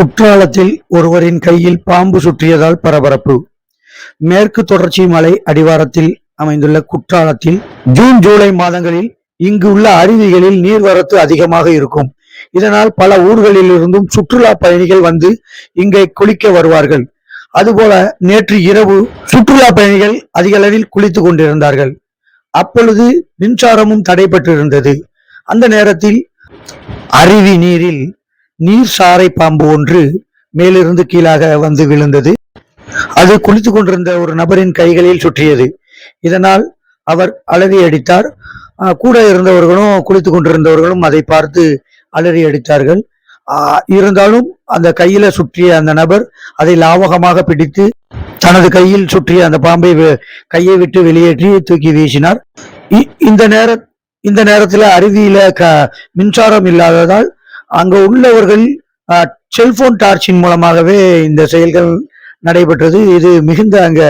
குற்றாலத்தில் ஒருவரின் கையில் பாம்பு சுற்றியதால் பரபரப்பு. மேற்கு தொடர்ச்சி மலை அடிவாரத்தில் அமைந்துள்ள குற்றாலத்தில் ஜூன் ஜூலை மாதங்களில் இங்கு உள்ள அருவிகளில் நீர்வரத்து அதிகமாக இருக்கும். இதனால் பல ஊர்களில் இருந்தும் சுற்றுலா பயணிகள் வந்து இங்கே குளிக்க வருவார்கள். அதுபோல நேற்று இரவு சுற்றுலா பயணிகள் அதிக அளவில் குளித்துக் கொண்டிருந்தார்கள். அப்பொழுது மின்சாரமும் தடைபட்டிருந்தது. அந்த நேரத்தில் அருவி நீரில் நீர் சாரை பாம்பு ஒன்று மேலிருந்து கீழாக வந்து விழுந்தது. அது குளித்துக் கொண்டிருந்த ஒரு நபரின் கைகளில் சுற்றியது. இதனால் அவர் அலறி அடித்தார். கூட இருந்தவர்களும் குளித்துக் கொண்டிருந்தவர்களும் அதை பார்த்து அலறி அடித்தார்கள். இருந்தாலும் அந்த கையில சுற்றிய அந்த நபர் அதை லாவகமாக பிடித்து தனது கையில் சுற்றிய அந்த பாம்பை வெ- கையை விட்டு வெளியேற்றி தூக்கி வீசினார். இ- இந்த நேர இந்த நேரத்துல அருவியில க மின்சாரம் இல்லாததால் அங்க உள்ளவர்கள் செல்போன் டார்ச்சின் மூலமாகவே இந்த செயல்கள் நடைபெற்றது. இது மிகுந்த அங்க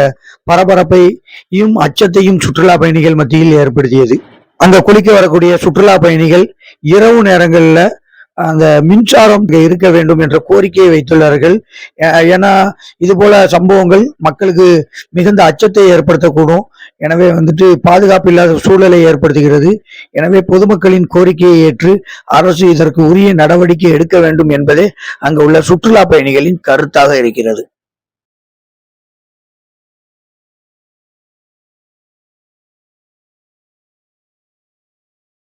பரபரப்பையும் அச்சத்தையும் சுற்றுலா பயணிகள் மத்தியில் ஏற்படுத்தியது. அங்க குளிக்க வரக்கூடிய சுற்றுலா பயணிகள் இரவு நேரங்களில் அந்த மின்சாரம் இருக்க வேண்டும் என்ற கோரிக்கையை வைத்துள்ளார்கள். ஏன்னா இது போல சம்பவங்கள் மக்களுக்கு மிகுந்த அச்சத்தை ஏற்படுத்தக்கூடும். எனவே வந்துட்டு பாதுகாப்பு இல்லாத சூழலை ஏற்படுத்துகிறது. எனவே பொதுமக்களின் கோரிக்கையை ஏற்று அரசு இதற்கு உரிய நடவடிக்கை எடுக்க வேண்டும் என்பதே அங்கு உள்ள சுற்றுலா பயணிகளின் கருத்தாக இருக்கிறது.